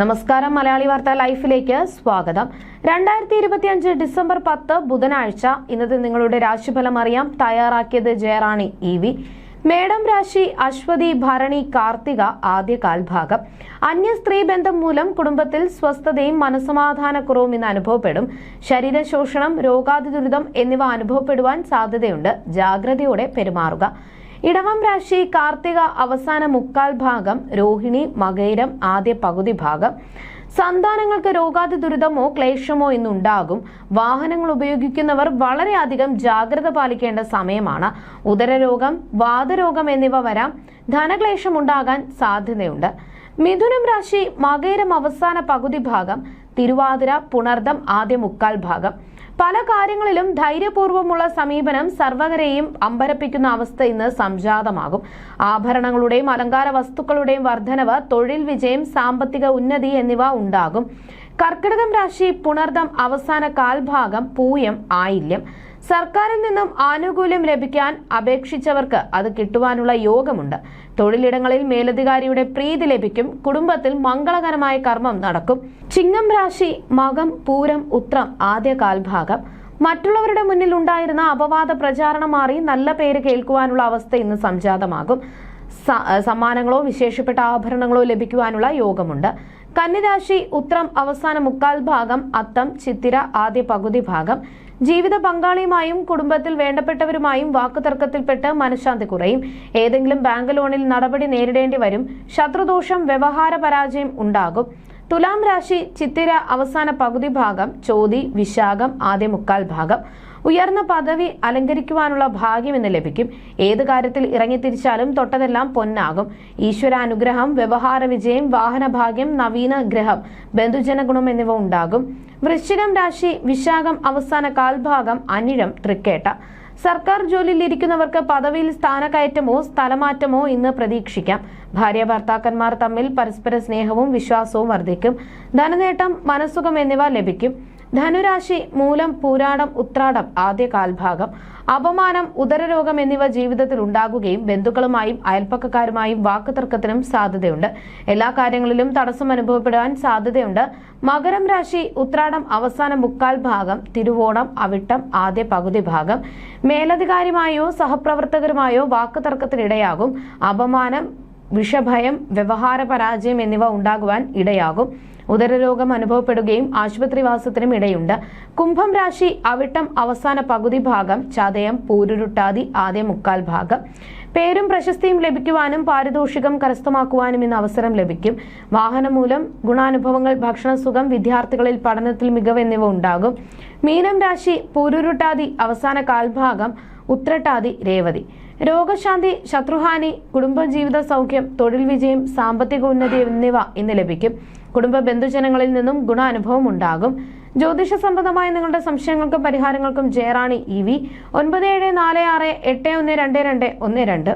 നമസ്കാരം മലയാളി വാർത്ത ലൈഫിലേക്ക് സ്വാഗതം. രണ്ടായിരത്തി ഇരുപത്തി അഞ്ച് ഡിസംബർ പത്ത് ബുധനാഴ്ച ഇന്നത്തെ നിങ്ങളുടെ രാശിഫലം അറിയാം. തയ്യാറാക്കിയത് ജയറാണി ഇ വി. മേടം രാശി അശ്വതി ഭരണി കാർത്തിക ആദ്യ കാൽഭാഗം അന്യ സ്ത്രീ ബന്ധം മൂലം കുടുംബത്തിൽ സ്വസ്ഥതയും മനസമാധാനക്കുറവും ഇന്ന് അനുഭവപ്പെടും. ശരീരശോഷണം രോഗാതി ദുരിതം എന്നിവ അനുഭവപ്പെടുവാൻ സാധ്യതയുണ്ട്. ജാഗ്രതയോടെ പെരുമാറുക. ഇടവം രാശി കാർത്തിക അവസാന മുക്കാൽ ഭാഗം രോഹിണി മകൈരം ആദ്യ പകുതി ഭാഗം. സന്താനങ്ങൾക്ക് രോഗാതി ദുരിതമോ ക്ലേശമോ ഇന്നുണ്ടാകും. വാഹനങ്ങൾ ഉപയോഗിക്കുന്നവർ വളരെയധികം ജാഗ്രത പാലിക്കേണ്ട സമയമാണ്. ഉദരരോഗം വാതരോഗം എന്നിവ വരാം. ധനക്ലേശം ഉണ്ടാകാൻ സാധ്യതയുണ്ട്. മിഥുനം രാശി മകേരം അവസാന പകുതി ഭാഗം തിരുവാതിര പുണർദം ആദ്യ മുക്കാൽ ഭാഗം. പല കാര്യങ്ങളിലും ധൈര്യപൂർവമുള്ള സമീപനം സർവകരെയും അമ്പരപ്പിക്കുന്ന അവസ്ഥ ഇന്ന് സംജാതമാകും. ആഭരണങ്ങളുടെയും അലങ്കാര വസ്തുക്കളുടെയും വർധനവ് തൊഴിൽ വിജയം സാമ്പത്തിക ഉന്നതി എന്നിവ ഉണ്ടാകും. കർക്കിടകം രാശി പുണർദം അവസാന കാൽഭാഗം പൂയം ആയില്യം. സർക്കാരിൽ നിന്നും ആനുകൂല്യം ലഭിക്കാൻ അപേക്ഷിച്ചവർക്ക് അത് കിട്ടുവാനുള്ള യോഗമുണ്ട്. തൊഴിലിടങ്ങളിൽ മേലധികാരിയുടെ പ്രീതി ലഭിക്കും. കുടുംബത്തിൽ മംഗളകരമായ കർമ്മം നടക്കും. ചിങ്ങം രാശി മകം പൂരം ഉത്രം ആദ്യ കാൽഭാഗം. മറ്റുള്ളവരുടെ മുന്നിൽ ഉണ്ടായിരുന്ന അപവാദ പ്രചാരണം മാറി നല്ല പേര് കേൾക്കുവാനുള്ള അവസ്ഥ ഇന്ന് സംജാതമാകും. സമ്മാനങ്ങളോ വിശേഷപ്പെട്ട ആഭരണങ്ങളോ ലഭിക്കുവാനുള്ള യോഗമുണ്ട്. കന്നിരാശി ഉത്രം അവസാന മുക്കാൽ ഭാഗം അത്തം ചിത്തിര ആദ്യ പകുതി ഭാഗം. ജീവിത പങ്കാളിയുമായും കുടുംബത്തിൽ വേണ്ടപ്പെട്ടവരുമായും വാക്കുതർക്കത്തിൽപ്പെട്ട് മനഃശാന്തി കുറയും. ഏതെങ്കിലും ബാങ്ക് ലോണിൽ നടപടി നേരിടേണ്ടി വരും. ശത്രുദോഷം വ്യവഹാര പരാജയം ഉണ്ടാകും. തുലാം രാശി ചിത്തിര അവസാന പകുതി ഭാഗം ചോതി വിശാഖം ആദ്യ മുക്കാൽ ഭാഗം. ഉയർന്ന പദവി അലങ്കരിക്കുവാനുള്ള ഭാഗ്യം ഇന്ന് ലഭിക്കും. ഏത് കാര്യത്തിൽ ഇറങ്ങിത്തിരിച്ചാലും തൊട്ടതെല്ലാം പൊന്നാകും. ഈശ്വരാനുഗ്രഹം വ്യവഹാര വിജയം വാഹന ഭാഗ്യം നവീന ഗ്രഹം ബന്ധുജന ഗുണം എന്നിവ ഉണ്ടാകും. വൃശ്ചികം രാശി വിശാഖം അവസാന കാൽഭാഗം അനിഴം തൃക്കേട്ട. സർക്കാർ ജോലിയിൽ ഇരിക്കുന്നവർക്ക് പദവിയിൽ സ്ഥാനകയറ്റമോ സ്ഥലമാറ്റമോ ഇന്ന് പ്രതീക്ഷിക്കാം. ഭാര്യ ഭർത്താക്കന്മാർ തമ്മിൽ പരസ്പര സ്നേഹവും വിശ്വാസവും വർദ്ധിക്കും. ധനനേട്ടം മനസ്സുഖം എന്നിവ ലഭിക്കും. ധനുരാശി മൂലം പൂരാടം ഉത്രാടം ആദ്യ കാൽഭാഗം അപമാനം ഉദരരോഗം എന്നിവ ജീവിതത്തിൽ ഉണ്ടാകുകയും ബന്ധുക്കളുമായും അയൽപ്പക്കക്കാരുമായും വാക്കുതർക്കത്തിനും സാധ്യതയുണ്ട്. എല്ലാ കാര്യങ്ങളിലും തടസ്സം അനുഭവപ്പെടാൻ സാധ്യതയുണ്ട്. മകരം രാശി ഉത്രാടം അവസാന മുക്കാൽ ഭാഗം തിരുവോണം അവിട്ടം ആദ്യ പകുതി ഭാഗം. മേലധികാരിയുമായോ സഹപ്രവർത്തകരുമായോ വാക്കുതർക്കത്തിനിടയാകും. അപമാനം വിഷഭയം വ്യവഹാര പരാജയം എന്നിവ ഉണ്ടാകുവാൻ ഇടയാകും. ഉദരരോഗം അനുഭവപ്പെടുകയും ആശുപത്രിവാസത്തിനും ഇടയുണ്ട്. കുംഭം രാശി അവിട്ടം അവസാന പകുതി ഭാഗം ചതയം പൂരുരുട്ടാതി ആദ്യ മുക്കാൽ ഭാഗം. പേരും പ്രശസ്തിയും ലഭിക്കുവാനും പാരിതോഷികം കരസ്ഥമാക്കുവാനും ഇന്ന് അവസരം ലഭിക്കും. വാഹനം മൂലം ഗുണാനുഭവങ്ങൾ ഭക്ഷണസുഖം വിദ്യാർത്ഥികളിൽ പഠനത്തിൽ മികവ് എന്നിവ ഉണ്ടാകും. മീനം രാശി പൂരുരുട്ടാതി അവസാന കാൽഭാഗം ഉത്രട്ടാതി രേവതി. രോഗശാന്തി ശത്രുഹാനി കുടുംബജീവിത സൗഖ്യം തൊഴിൽ വിജയം സാമ്പത്തിക ഉന്നതി എന്നിവ ഇന്ന് ലഭിക്കും. കുടുംബ ബന്ധുജനങ്ങളിൽ നിന്നും ഗുണാനുഭവം ഉണ്ടാകും. ജ്യോതിഷ സംബന്ധമായ നിങ്ങളുടെ സംശയങ്ങൾക്കും പരിഹാരങ്ങൾക്കും ജയറാണി ഇ വി. ഒൻപത് ഏഴ് നാല് ആറ് എട്ട് ഒന്ന് രണ്ട് രണ്ട് ഒന്ന് രണ്ട്.